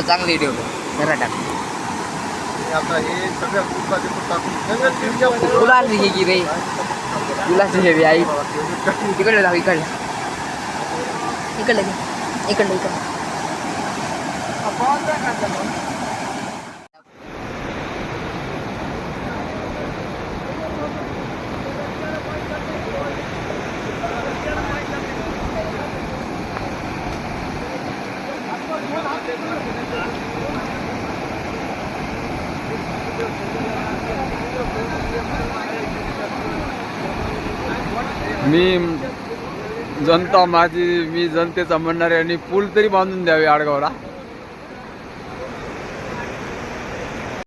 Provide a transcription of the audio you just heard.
चांगले व्हिडिओ जरा टाक. हे तुला घे की रे? तुला आई. इकडे जाऊ इकडे. इकडलं घे इकडलं मी जनता माझी मी जनतेचा म्हणणारे आणि पूल तरी बांधून द्यावे आडगावला.